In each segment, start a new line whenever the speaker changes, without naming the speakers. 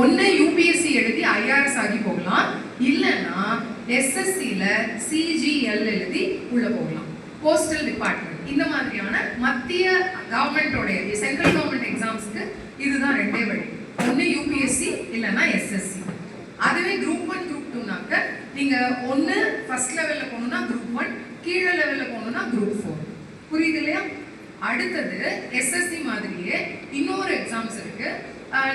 ஒன்று யூபிஎஸ்சி எழுதி ஐஆர்எஸ் ஆகி போகலாம். இல்லைன்னா எஸ்எஸ்சியில் சிஜிஎல் எழுதி உள்ள போகலாம். போஸ்டல் டிபார்ட்மெண்ட் இந்த மாதிரியான மத்திய கவர்மெண்டோடைய சென்ட்ரல் கவர்மெண்ட் எக்ஸாம்ஸ்க்கு இதுதான் ரெண்டே வழி. ஒன்று யூபிஎஸ்சி இல்லைன்னா எஸ்எஸ்சி அதுவே குரூப் ஒன் குரூப் டூனாக்க நீங்கள் ஒன்று ஃபர்ஸ்ட் லெவலில் போகணுன்னா குரூப் ஒன் கீழே லெவலில் போகணுன்னா குரூப் ஃபோர் புரியுது இல்லையா? அடுத்தது எஸ்எஸ்சி மாதிரியே இன்னொரு எக்ஸாம்ஸ் இருக்கு.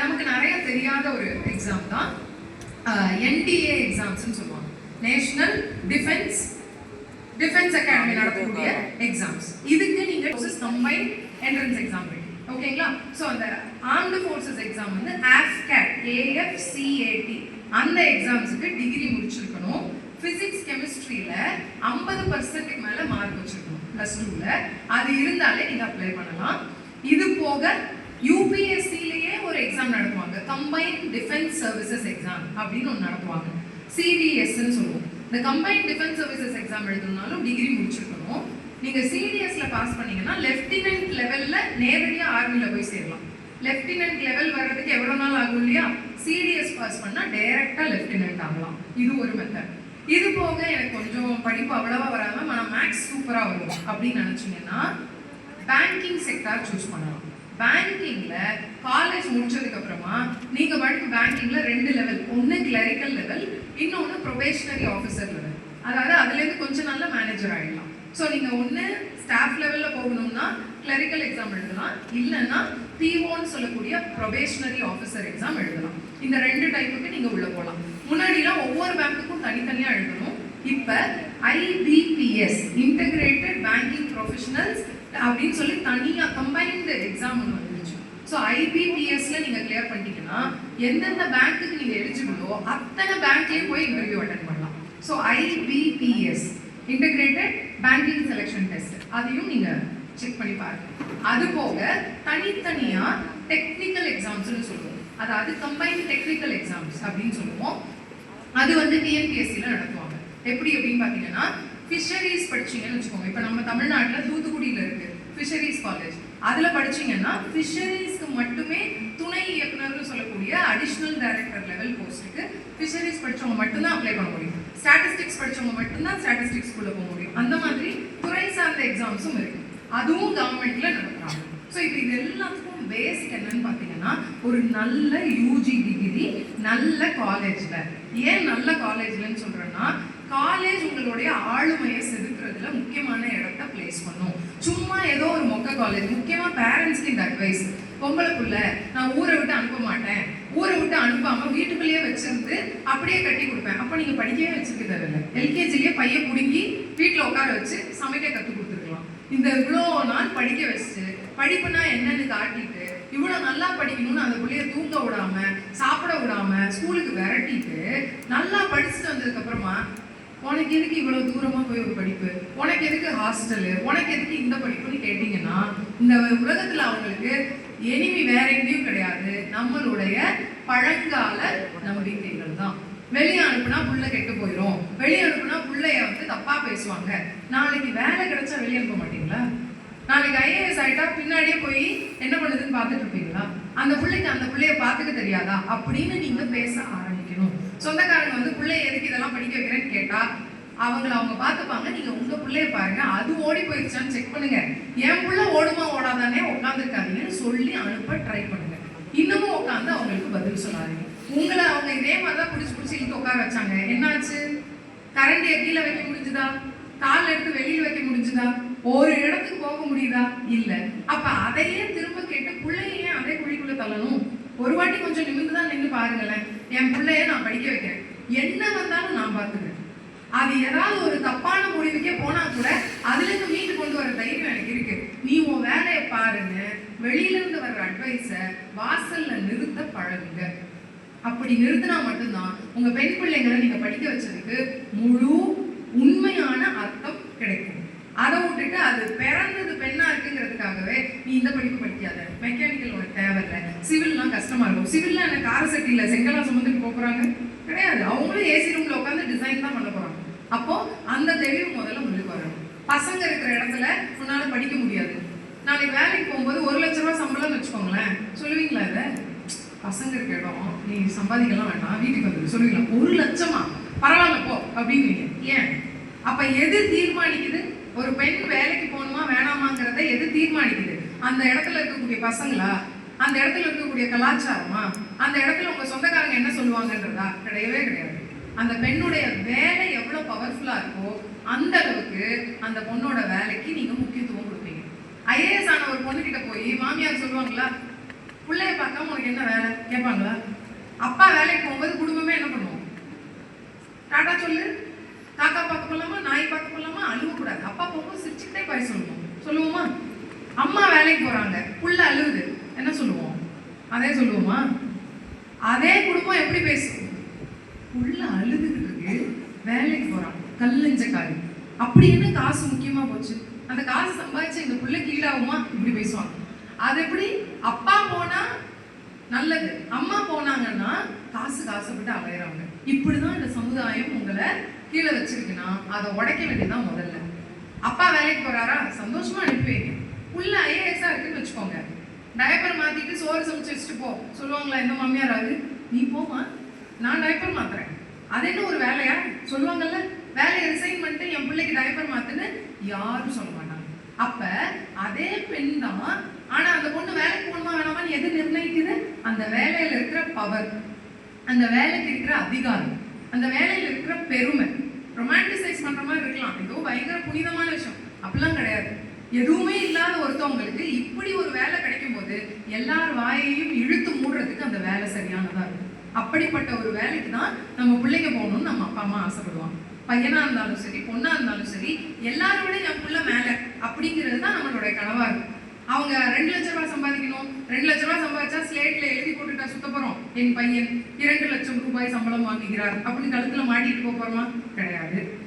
நமக்கு நிறைய தெரியாத ஒரு எக்ஸாம் தான். என்டிஏ எக்ஸாம்ஸ்னு சொல்லுவாங்க. நேஷனல் டிஃபென்ஸ் டிஃபென்ஸ் அகாடமி நடத்தக்கூடிய எக்ஸாம்ஸ் இதுக்கு நீங்க கம்பைன் என்ட்ரன்ஸ் எக்ஸாம் ஓகேங்களா ஸோ அந்த ஆர்ம்டு ஃபோர்ஸஸ் எக்ஸாம் வந்து ஆஃப்கேட் ஏஎஃப்சிஏடி அந்த எக்ஸாம்ஸுக்கு டிகிரி முடிச்சிருக்கணும். ஃபிசிக்ஸ் கெமிஸ்ட்ரியில் ஐம்பது பர்சன்ட்டுக்கு மேலே மார்க் வச்சிருக்கணும் ப்ளஸ் டூவில் அது இருந்தாலே நீங்கள் அப்ளை பண்ணலாம். இது போக யூபிஎஸ்சிலேயே ஒரு எக்ஸாம் நடத்துவாங்க கம்பைன் டிஃபென்ஸ் சர்வீசஸ் எக்ஸாம் அப்படின்னு ஒன்று நடத்துவாங்க. சிடிஎஸ்ன்னு சொல்லுவோம். இந்த கம்பைன் டிஃபென்ஸ் சர்வீசஸ் எக்ஸாம் எழுதணும்னாலும் டிகிரி முடிச்சிருக்கணும். நீங்கள் சிடிஎஸ்ல பாஸ் பண்ணீங்கன்னா லெஃப்டினன்ட் லெவலில் நேரடியாக ஆர்மியில் போய் சேரலாம். லெஃப்டினன்ட் லெவல் வர்றதுக்கு எவ்வளோ நாள் ஆகும் இல்லையா? சிடிஎஸ் பாஸ் பண்ணால் டைரெக்டாக லெஃப்டினன்ட் ஆகலாம். இது ஒரு மெத்தட் இது போக எனக்கு கொஞ்சம் படிப்பு அவ்வளவா வராம நான் மேக்ஸ் சூப்பராக வரும் அப்படின்னு நினச்சிங்கன்னா பேங்கிங் செக்டார் சூஸ் பண்ணலாம். பேங்கிங்ல காலேஜ் முடிச்சதுக்கு அப்புறமா நீங்க பாட்டுக்கு பேங்கிங்ல ரெண்டு லெவல் ஒன்னு கிளரிக்கல் லெவல் இன்னொன்னு ப்ரொபேஷனரி ஆஃபீஸர் லெவல் அதாவது அதுல இருந்து கொஞ்ச நாள்ல மேனேஜர் ஆயிடலாம். ஸோ நீங்க ஒன்னு ஸ்டாஃப் லெவல்ல போகணும்னா கிளரிக்கல் எக்ஸாம் எழுதலாம். இல்லைன்னா பிஓன்னு சொல்லக்கூடிய ப்ரொபேஷனரி ஆஃபீஸர் எக்ஸாம் எழுதலாம். இந்த ரெண்டு டைப்புக்கு நீங்க உள்ள போகலாம் முன்னாடிலாம் ஒவ்வொரு பேங்க்குக்கும் தனித்தனியா எழுதணும். இப்ப ஐபிபிஎஸ் இன்டகிரேட்டட் பேங்கிங் ப்ரொஃபஷனல்ஸ் அப்படின்னு சொல்லி தனியாக கம்பைன்டு எக்ஸாம் ஒன்று வந்துருச்சு ஸோ ஐபிபிஎஸ்ல நீங்க கிளியர் பண்ணிட்டீங்கன்னா எந்தெந்த பேங்க்குக்கு நீங்க எலிஜிபிளோ அத்தனை பேங்க்லேயும் போய் இன்டர்வியூ அட்டன் பண்ணலாம். So IBPS integrated banking selection test அதையும் நீங்க செக் பண்ணி பாருங்க. அது போக தனித்தனியா டெக்னிக்கல் எக்ஸாம்ஸ்னு சொல்லுவோம். அதாவது கம்பைன்டு டெக்னிக்கல் எக்ஸாம்ஸ் அப்படின்னு சொல்லுவோம். அது வந்து டிஎன்பிஎஸ்சியில் நடத்துவாங்க. எப்படி அப்படின்னு பார்த்தீங்கன்னா ஃபிஷரிஸ் படிச்சீங்கன்னு வச்சுக்கோங்க. இப்போ நம்ம தமிழ்நாட்டில் தூத்துக்குடியில் இருக்கு. ஃபிஷரிஸ் காலேஜ் அதில் படிச்சீங்கன்னா ஃபிஷரிஸ்க்கு மட்டுமே துணை இயக்குனர்னு சொல்லக்கூடிய அடிஷ்னல் டைரக்டர் லெவல் போஸ்ட்டுக்கு ஃபிஷரிஸ் படிச்சவங்க மட்டும்தான் அப்ளை பண்ண முடியும். ஸ்டாட்டிஸ்டிக்ஸ் படிச்சவங்க மட்டும்தான் ஸ்டாட்டிஸ்டிக்ஸ்குள்ளே போக முடியும். அந்த மாதிரி துறை சார்ந்த எக்ஸாம்ஸும் இருக்குது அதுவும் கவர்மெண்ட்டில் நடத்துகிறாங்க ஸோ இப்போ இது எல்லாத்துக்கும் பேசிக் என்னன்னு பார்த்தீங்கன்னா ஒரு நல்ல யூஜி டிகிரி நல்ல காலேஜில் ஏன் நல்ல காலேஜ்லன்னு சொல்கிறேன்னா காலேஜ் உங்களுடைய ஆளுமையை செதுக்குறதுல முக்கியமான இடத்த பிளேஸ் பண்ணும். சும்மா ஏதோ ஒரு மொக்க காலேஜ் முக்கியமா பேரண்ட்ஸ்க்கு இந்த அட்வைஸ் பொம்பளைக்குள்ள நான் ஊரை விட்டு அனுப்ப மாட்டேன். ஊரை விட்டு அனுப்பாம வீட்டுக்குள்ளேயே வச்சிருந்து அப்படியே கட்டி கொடுப்பேன். அப்ப நீங்க படிக்கவே வச்சிருக்க தேவையில்லை எல்கேஜிலேயே பையன் பிடுங்கி வீட்டுல உட்கார வச்சு சமைக்க கத்து கொடுத்துருக்கலாம். இந்த இவ்வளோ நாள் படிக்க வச்சு படிப்புனா என்னன்னு காட்டிட்டு இவ்வளோ நல்லா படிக்கணும்னு அந்த பிள்ளைய தூங்க விடாம சாப்பிட விடாம ஸ்கூலுக்கு விரட்டிட்டு நல்லா படிச்சுட்டு வந்ததுக்கு அப்புறமா உனக்கு எதுக்கு இவ்வளவு தூரமா போய் ஒரு படிப்பு? உனக்கு எதுக்கு ஹாஸ்டலு உனக்கு எதுக்கு இந்த படிப்புன்னு கேட்டீங்கன்னா இந்த உலகத்துல அவங்களுக்கு எனிமி வேற எங்கேயும் கிடையாது. நம்மளுடைய பழங்கால நம்பிக்கைகள் தான். வெளியே அனுப்புனா புள்ள கெட்டு போயிடும் வெளியே அனுப்புனா புள்ளைய வந்து தப்பா பேசுவாங்க. நாளைக்கு வேலை கிடைச்சா வெளியே அனுப்ப மாட்டீங்களா? நாளைக்கு ஐஏஎஸ் ஆயிட்டா பின்னாடியே போய் என்ன பண்ணுதுன்னு பார்த்துட்டு இருப்பீங்களா? அந்த பிள்ளைக்கு அந்த பிள்ளைய பார்த்துக்க தெரியாதா? அப்படின்னு நீங்க பேச ஆரம்பிச்சு சொந்தக்காரங்க வந்து பிள்ளைய எதுக்கு இதெல்லாம் படிக்க வைக்கிறேன்னு கேட்டா அவங்கள அவங்க பார்த்துப்பாங்க. நீங்க உங்க பிள்ளைய பாருங்க அது ஓடி போயிடுச்சான்னு செக் பண்ணுங்க. என் புள்ள ஓடுமா ஓடாதானே உட்காந்துருக்காதீங்கன்னு சொல்லி அனுப்ப ட்ரை பண்ணுங்க. இன்னமும் உட்காந்து அவங்களுக்கு பதில் சொல்லாதீங்க. உங்களை அவங்க இதே மாதிரி தான் பிடிச்சி பிடிச்சி இழுத்து உட்கார வச்சாங்க. என்னாச்சு? கரண்டியை கீழே வைக்க முடிஞ்சுதா? கால் எடுத்து வெளியில வைக்க முடிஞ்சுதா? ஒரு இடத்துக்கு போக முடியுதா? இல்ல. அப்ப அதையே திரும்ப கேட்டு பிள்ளைய ஏன் அதே குழிக்குள்ள தள்ளணும். ஒரு வாட்டி கொஞ்சம் நிமிந்து தான் நின்று பாருங்களேன். என் பிள்ளைய நான் படிக்க வைக்கிறேன். என்ன வந்தாலும் நான் பார்த்துக்கிறேன். அது ஏதாவது ஒரு தப்பான முடிவுக்கே போனா கூட அதுல இருந்து மீட்டு கொண்டு வர தைரியம் எனக்கு இருக்கு. நீ உன் வேலையை பாருங்க. வெளியில இருந்து வர்ற அட்வைஸ வாசல்ல நிறுத்த பழகுங்க. அப்படி நிறுத்தினா மட்டும்தான் உங்க பெண் பிள்ளைங்களை நீங்க படிக்க வச்சதுக்கு முழு உண்மையான அர்த்தம் கிடைக்கும். அதை விட்டுட்டு அது பிறந்தது பெண்ணா இருக்குங்கிறதுக்காகவே நீ இந்த படிப்பு படிக்காத. மெக்கானிக்கல் உனக்கு தேவையில்லை சிவில்லாம் கஷ்டமா இருக்கும். சிவில்லாம் என்ன கார சட்டியில செங்கலா சுமந்துட்டு போக போறாங்க? கிடையாது. அவங்களும் ஏசி ரூம்ல உட்காந்து டிசைன் தான் பண்ண போறாங்க. அப்போ அந்த தெளிவு முதல்ல உங்களுக்கு வரணும் பசங்க இருக்கிற இடத்துல உன்னால படிக்க முடியாது. நாளைக்கு வேலைக்கு போகும்போது ஒரு லட்ச ரூபா சம்பளம்னு வச்சுக்கோங்களேன். சொல்லுவீங்களா இதை? பசங்க இருக்க இடம் நீ சம்பாதிக்கலாம் வேண்டாம். வீட்டுக்கு வந்து சொல்லுவீங்களா? ஒரு லட்சமா. பரவாயில்ல போ. அப்படிங்குவீங்க ஏன்? அப்ப எது தீர்மானிக்குது? ஒரு பெண் வேலைக்கு போகணுமா வேணாமாங்கிறத எது தீர்மானிக்குது? அந்த இடத்துல இருக்கக்கூடிய பசங்களா? அந்த இடத்துல இருக்கக்கூடிய கலாச்சாரமா? அந்த இடத்துல உங்க சொந்தக்காரங்க என்ன சொல்லுவாங்கன்றதா? கிடையவே கிடையாது. அந்த பெண்ணுடைய வேலை எவ்வளவு பவர்ஃபுல்லா இருக்கோ அந்த அளவுக்கு அந்த பொண்ணோட வேலைக்கு நீங்க முக்கியத்துவம் கொடுப்பீங்க. ஐஏஎஸ் ஆன ஒரு பொண்ணு கிட்ட போய் மாமியார் சொல்லுவாங்களா? பிள்ளைய பார்க்காம உனக்கு என்ன வேலை? கேட்பாங்களா? அப்பா வேலைக்கு போகும்போது குடும்பமே என்ன பண்ணுவோம்? டாடா சொல்லு. காக்கா பார்க்க போலாமா நாய் பார்க்க போலாமா அழுகக்கூடாது அப்பா போகும்போது சிரிச்சுக்கிட்டே போய் சொல்லுவோம். சொல்லுவோமா? அம்மா வேலைக்கு போகிறாங்க புள்ள அழுகுது என்ன சொல்லுவோம்? அதே சொல்லுவோமா? அதே குடும்பம் எப்படி பேசும்? புள்ள அழுதுகிட்டு இருக்கு வேலைக்கு போகிறான் கல்லஞ்ச காரி அப்படி என்ன காசு முக்கியமாக போச்சு? அந்த காசு சம்பாதிச்சு இந்த பிள்ளைக்கு கீழாகுமா இப்படி பேசுவாங்க. அது எப்படி? அப்பா போனா நல்லது. அம்மா போனாங்கன்னா காசு காசுப்பட்டு அலையிறாங்க இப்படிதான் இந்த சமுதாயம் உங்களை கீழே வச்சிருக்குன்னா அதை உடைக்க வேண்டியதுதான் முதல்ல. அப்பா வேலைக்கு போறாரா? சந்தோஷமா அனுப்பி வைங்க. உள்ள ஐஏஎஸ்ஸா இருக்குன்னு வச்சுக்கோங்க. டயப்பர் மாத்திட்டு சோறு சமைச்சு வச்சுட்டு போ. சொல்லுவாங்களா எந்த மாமியார் அது? நீ போமா நான் டயப்பர் மாத்துறேன். அது என்ன ஒரு வேலையா? சொல்லுவாங்கல்ல வேலையை ரிசைன் பண்ணிட்டு என் பிள்ளைக்கு டயப்பர் மாத்துன்னு யாரும் சொல்ல மாட்டாங்க. அப்ப அதே பெண் தான் ஆனா அந்த பொண்ணு வேலைக்கு போகணுமா வேணாமான்னு எது நிர்ணயிக்குது? அந்த வேலையில இருக்கிற பவர் அந்த வேலைக்கு இருக்கிற அதிகாரம். அந்த வேலையில இருக்கிற பெருமை. ரொமான்டிசைஸ் பண்ற மாதிரி இருக்கலாம். ஏதோ பயங்கர புனிதமான விஷயம். அப்படிலாம் கிடையாது. எதுவுமே இல்லாத ஒருத்தவங்களுக்கு இப்படி ஒரு வேலை கிடைக்கும் போது எல்லார் வாயையும் இழுத்து மூடுறதுக்கு அந்த வேலை சரியானதா இருக்கும். அப்படிப்பட்ட ஒரு வேலைக்கு தான் நம்ம பிள்ளைங்க போகணும்னு நம்ம அப்பா அம்மா ஆசைப்படுவாங்க. பையனா இருந்தாலும் சரி பொண்ணா இருந்தாலும் சரி எல்லாரும் விட என் புள்ள மேல அப்படிங்கிறது தான் நம்மளுடைய கனவா இருக்கும். அவங்க ரெண்டு லட்ச ரூபாய் சம்பாதிக்கணும் ரெண்டு லட்ச ரூபாய் சம்பாதிச்சா ஸ்லேட்ல எழுதி போட்டுட்டா சுத்த போறோம் என் பையன் இரண்டு லட்சம் ரூபாய் சம்பளம் வாங்குகிறார். அப்படின்னு கழுத்துல மாட்டிட்டு போக போறோமா? கிடையாது.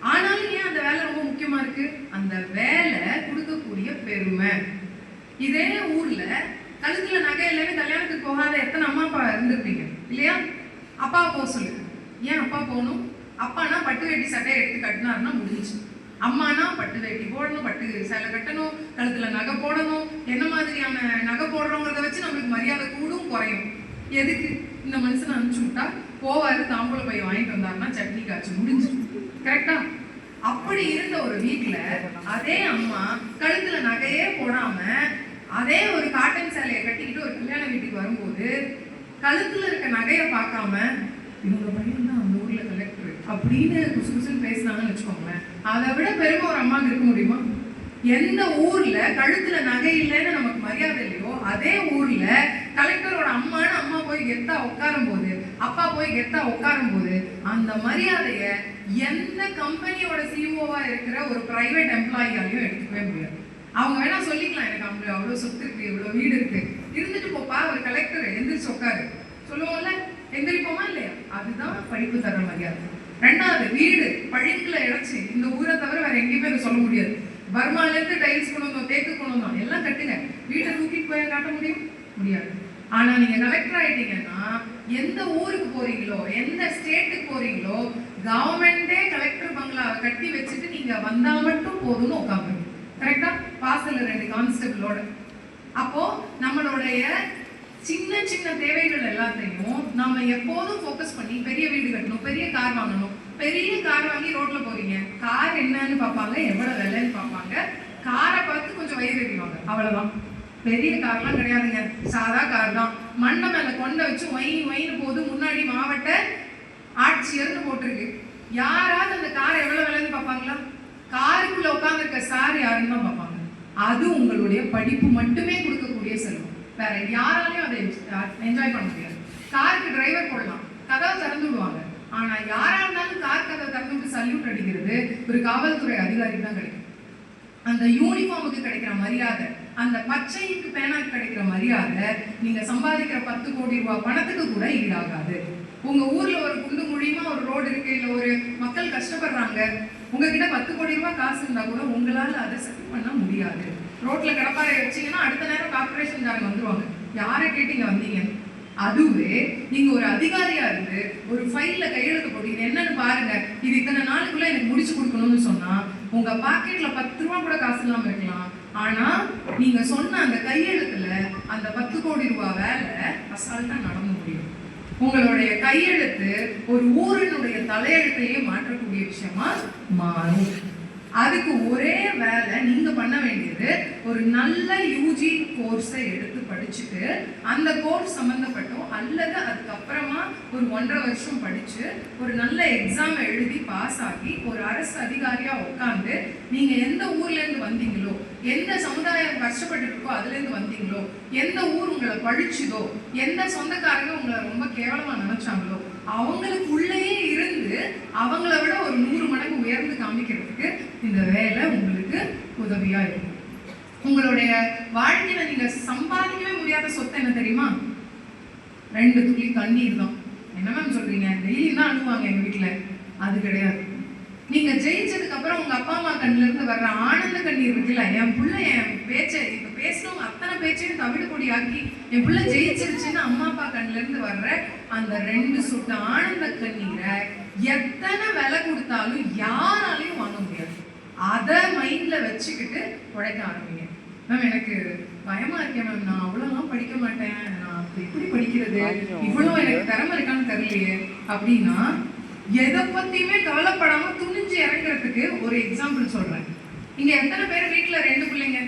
ஆனாலும் ஏன் அந்த வேலை ரொம்ப முக்கியமா இருக்கு? அந்த வேலை கொடுக்கக்கூடிய பெருமை. இதே ஊர்ல கழுத்துல நகை இல்லைன்னு கல்யாணத்துக்கு போகாத எத்தனை அம்மா அப்பா இருந்திருப்பீங்க. இல்லையா? அப்பா போக சொல்லு. ஏன் அப்பா போகணும்? அப்பானா பட்டு வேட்டி சட்டையை எடுத்து கட்டினாருன்னா முடிஞ்சுச்சு. அம்மானா பட்டு வேட்டி போடணும் பட்டு சேலை கட்டணும் கழுத்துல நகை போடணும். என்ன மாதிரியான நகை போடுறோங்கிறத வச்சு நம்மளுக்கு மரியாதை கூடும் குறையும். எதுக்கு இந்த மனுஷனை அனுப்பிச்சு விட்டா? போவாரு தாம்பூல பை வாங்கிட்டு வந்தாருன்னா சட்னி காய்ச்சி முடிஞ்சு கரெக்டா அப்படி இருந்த ஒரு வீட்டுல அதே அம்மா கழுத்துல நகையே போடாம அதே ஒரு காட்டன் சேலையை கட்டிக்கிட்டு ஒரு கல்யாண வீட்டுக்கு வரும்போது கழுத்துல இருக்க நகையை பார்க்காம இவங்க பையன் தான் அந்த ஊர்ல கலெக்டர் அப்படின்னு குசு குசுன்னு பேசினாங்கன்னு வச்சுக்கோங்களேன். அதை விட பெருமை ஒரு அம்மாவுக்கு இருக்க முடியுமா? எந்த ஊர்ல கழுத்துல நகை இல்லைன்னு நமக்கு மரியாதை இல்லையோ அதே ஊர்ல கலெக்டரோட அம்மான்னு அம்மா போய் கெத்தா உட்காரும் போது அப்பா போய் கெத்தா உட்காரும் போது அந்த மரியாதைய எந்த கம்பெனியோட சிஓவா இருக்கிற ஒரு பிரைவேட் எம்ப்ளாயியாலையும் எடுத்துக்கவே முடியாது. அவங்க வேணா சொல்லிக்கலாம் எனக்கு அவங்க அவ்வளோ சொத்து இருக்கு இவ்வளோ வீடு இருக்கு. இருந்துட்டு போப்பா ஒரு கலெக்டர் எந்திரிச்சு உட்காரு. சொல்லுவோம்ல எந்திரிப்போமா இல்லையா? அதுதான் படிப்பு தர மரியாதை. ரெண்டாவது வீடு பழிப்புல இழைச்சி இந்த ஊரை தவிர வேற எங்கேயுமே அதை சொல்ல முடியாது. பர்மால இருந்து டைல்ஸ் கொண்டு வந்தோம் தேக்கு கொண்டு வந்தோம் எல்லாம் கட்டுங்க. வீட்டை தூக்கிட்டு போய் காட்ட முடியும்? முடியாது. ஆனா நீங்க கலெக்டர் ஆயிட்டீங்கன்னா எந்த ஊருக்கு போறீங்களோ எந்த ஸ்டேட்டுக்கு போறீங்களோ கவர்மெண்டே கலெக்டர் பங்களா கட்டி வச்சுட்டு நீங்க வந்தா மட்டும் போதும்னு உட்காந்து கரெக்டா வாசல்ல ரெண்டு கான்ஸ்டபிளோட அப்போ நம்மளுடைய சின்ன சின்ன தேவைகள் எல்லாத்தையும் நம்ம எப்போதும் ஃபோக்கஸ் பண்ணி பெரிய வீடு கட்டணும் பெரிய கார் வாங்கணும். பெரிய கார் வாங்கி ரோட்ல போறீங்க. கார் என்னன்னு பார்ப்பாங்க எவ்வளவு விலைன்னு பார்ப்பாங்க. காரை பார்த்து கொஞ்சம் வயிறு எறிவாங்க. அவ்வளவுதான். பெரிய கார்லாம் கிடையாதுங்க. சாதா கார் தான் மண்ணை மேல கொண்ட வச்சு ஒயின் ஒயின் போது முன்னாடி மாவட்ட ஆட்சியர்னு போட்டிருக்கு. யாராவது அந்த கார் எவ்வளவு விலைன்னு பார்ப்பாங்களா? காருக்குள்ள உட்காந்துருக்க சார் யாருன்னு தான் பார்ப்பாங்க. அது உங்களுடைய படிப்பு மட்டுமே கொடுக்கக்கூடிய செல்வம் வேற யாராலையும் அதை என்ஜாய் பண்ண முடியாது. காருக்கு டிரைவர் போடலாம். கதவை திறந்து விடுவாங்க. ஆனா யாரா இருந்தாலும் கார் கதவை திறந்து விட்டு சல்யூட் அடிக்கிறது ஒரு காவல்துறை அதிகாரி தான் கிடைக்கும். அந்த யூனிஃபார்முக்கு கிடைக்கிற மரியாதை அந்த பச்சைக்கு பேனா கிடைக்கிற மரியாதை நீங்க சம்பாதிக்கிற பத்து கோடி ரூபாய் பணத்துக்கு கூட ஈடாகாது. உங்க ஊர்ல ஒரு குண்டு மூலியமா ஒரு ரோடு இருக்கு இல்ல ஒரு மக்கள் கஷ்டப்படுறாங்க உங்ககிட்ட பத்து கோடி ரூபாய் காசு இருந்தா கூட உங்களால அதை செட் பண்ண முடியாது. ரோட்ல கடப்பாறை வச்சீங்கன்னா அடுத்த நேரம் கார்பரேஷன் ஜாங்க வந்துருவாங்க. யாரை கேட்டீங்க வந்தீங்க? அதுவே நீங்க ஒரு அதிகாரியா இருந்து ஒரு ஃபைல்ல கையெழுத்து போட்டு இது என்னன்னு பாருங்க. இது இத்தனை நாளுக்குள்ள எனக்கு முடிச்சு கொடுக்கணும்னு சொன்னா உங்க பாக்கெட்ல பத்து ரூபா கூட காசு இல்லாம இருக்கலாம். ஆனா நீங்க சொன்ன அந்த கையெழுத்துல அந்த பத்து கோடி ரூபாய் வேலை அசால்ட்டா நடந்து முடியும். உங்களுடைய கையெழுத்து ஒரு ஊரினுடைய தலையெழுத்தையே மாற்றக்கூடிய விஷயமா மாறும். அதுக்கு ஒரே வேலை நீங்க பண்ண வேண்டியது ஒரு நல்ல யூஜி கோர்ஸை எடுத்து படிச்சுட்டு அந்த கோர்ஸ் சம்மந்தப்பட்டோ அல்லது அதுக்கப்புறமா ஒரு ஒன்றரை வருஷம் படிச்சு ஒரு நல்ல எக்ஸாம் எழுதி பாஸ் ஆகி ஒரு அரசு அதிகாரியா உட்காந்து நீங்க எந்த ஊர்ல இருந்து வந்தீங்களோ எந்த சமுதாயம் கஷ்டப்பட்டு இருக்கோ அதுல இருந்து வந்தீங்களோ எந்த ஊர் உங்களை பழிச்சுதோ எந்த சொந்தக்காரங்க உங்களை ரொம்ப கேவலமா நினைச்சாங்களோ அவங்களுக்குள்ளேயே இருந்து அவங்கள விட ஒரு நூறு மடங்கு உயர்ந்து காமிக்கிறதுக்கு இந்த வேலை உங்களுக்கு உதவியா இருக்கும். உங்களுடைய வாழ்க்கையில நீங்க சம்பாதிக்கவே முடியாத சொத்து என்ன தெரியுமா? ரெண்டு துளி கண்ணீர் தான். என்ன மேம் சொல்றீங்க? டெய்லி தான் அனுப்புவாங்க எங்க வீட்டுல அது கிடையாது. நீங்க ஜெயிச்சதுக்கு அப்புறம் உங்க அப்பா அம்மா கண்ணுல இருந்து வர்ற ஆனந்த கண்ணீர் இருக்குல்ல என் பிள்ளை என் பேச்சை இப்ப பேசணும் அத்தனை பேச்சையும் தமிழ் பொடி ஆக்கி என் பிள்ளை ஜெயிச்சிருச்சுன்னு அம்மா அப்பா கண்ணுல இருந்து வர்ற அந்த ரெண்டு சொட்டு ஆனந்த கண்ணீரை எத்தனை விலை கொடுத்தாலும் யாராலையும் வாங்க முடியாது. அதை மைண்ட்ல வச்சுக்கிட்டு உழைக்க ஆரம்பிங்க. மேம் எனக்கு பயமா இருக்கேன் மேம் நான் அவ்வளோலாம் படிக்க மாட்டேன். நான் எப்படி படிக்கிறது? இவ்வளோ எனக்கு திறமை இருக்கான்னு தெரியலையே. அப்படின்னா எதை பத்தியுமே கவலைப்படாம துணிஞ்சு இறங்குறதுக்கு ஒரு எக்ஸாம்பிள் சொல்றேன். இங்க எத்தனை பேர் வீட்ல? ரெண்டு பிள்ளைங்க.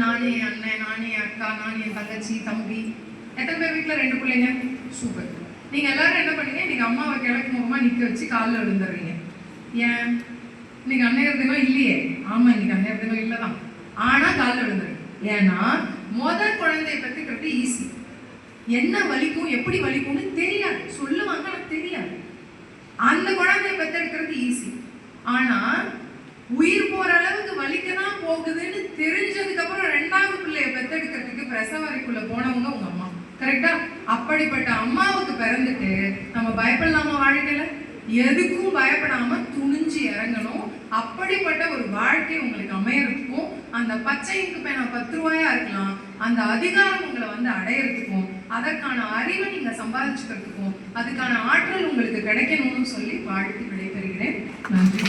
நானே அண்ணன் நானே அக்கா நானே தங்கச்சி தம்பி. எத்தனை பேர் வீட்ல? ரெண்டு பிள்ளைங்க. சூப்பர். நீங்க எல்லாரும் என்ன பண்ணீங்க? நீங்க அம்மாவை கிழக்கு முகமா நிக்க வச்சு காலில் விழுந்துடுறீங்க. ஏன்? இன்னைக்கு அன்னையர் தினம் இல்லையே. ஆமா இன்னைக்கு அன்னையர் தினம் இல்லதான். ஆனால் காலில் விழுந்துருக்கு ஏன்னா முதல் குழந்தைய பெற்றுக்கிறது ஈஸி என்ன வலிக்கும் எப்படி வலிக்கும்னு தெரியாது. சொல்லுவாங்க எனக்கு தெரியாது. அந்த குழந்தைய பெற்றெடுக்கிறது ஈஸி ஆனால் உயிர் போற அளவுக்கு வலிக்க தான் போகுதுன்னு தெரிஞ்சதுக்கு அப்புறம் ரெண்டாவது பிள்ளைய பெத்தெடுக்கிறதுக்கு பிரசவ அறைக்குள்ள போனவங்க உங்க அம்மா. கரெக்டா அப்படிப்பட்ட அம்மாவுக்கு பிறந்துட்டு நம்ம பயப்படலாமா வாழ்க்கையில? எதுக்கும் பயப்படாம துணிஞ்சு இறங்கணும். அப்படிப்பட்ட ஒரு வாழ்க்கை உங்களுக்கு அமையறதுக்கும் அந்த பச்சை இங்கு பேனா பத்து ரூபாயா இருக்கலாம். அந்த அதிகாரம் உங்களை வந்து அடையறதுக்கும் அதற்கான அறிவை நீங்க சம்பாதிச்சுக்கிறதுக்கும் அதுக்கான ஆற்றல் உங்களுக்கு கிடைக்கணும்னு சொல்லி வாழ்த்து விடைபெறுகிறேன். நன்றி.